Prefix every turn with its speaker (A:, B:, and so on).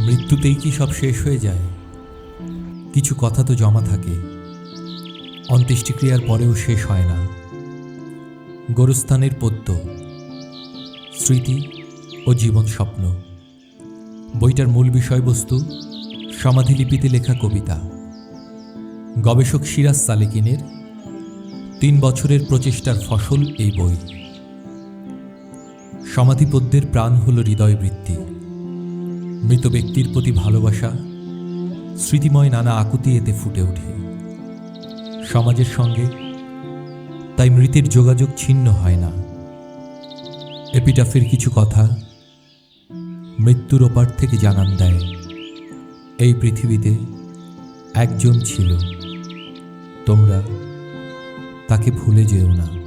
A: মৃত্যুতেই কি সব শেষ হয়ে যায়? কিছু কথা তো জমা থাকে। অন্ত্যেষ্টিক্রিয়ার পরেও শেষ হয় না। গোরস্থানের পদ্য, স্মৃতি ও জীবন স্বপ্ন। বইটার মূল বিষয়বস্তু সমাধিলিপিতে লেখা কবিতা। গবেষক সিরাজ সালেকিনের তিন বছরের প্রচেষ্টার ফসল এই বই। সমাধিপদ্যের প্রাণ হল হৃদয়বৃত্তি। মৃত ব্যক্তির প্রতি ভালোবাসা স্মৃতিময় নানা আকুতি এতে ফুটে ওঠে। সমাজের সঙ্গে তাই মৃতের যোগাযোগ ছিন্ন হয় না। এপিটাফের কিছু কথা মৃত্যুর ওপার থেকে জানান দেয়, এই পৃথিবীতে একজন ছিল, তোমরা তাকে ভুলে যেও না।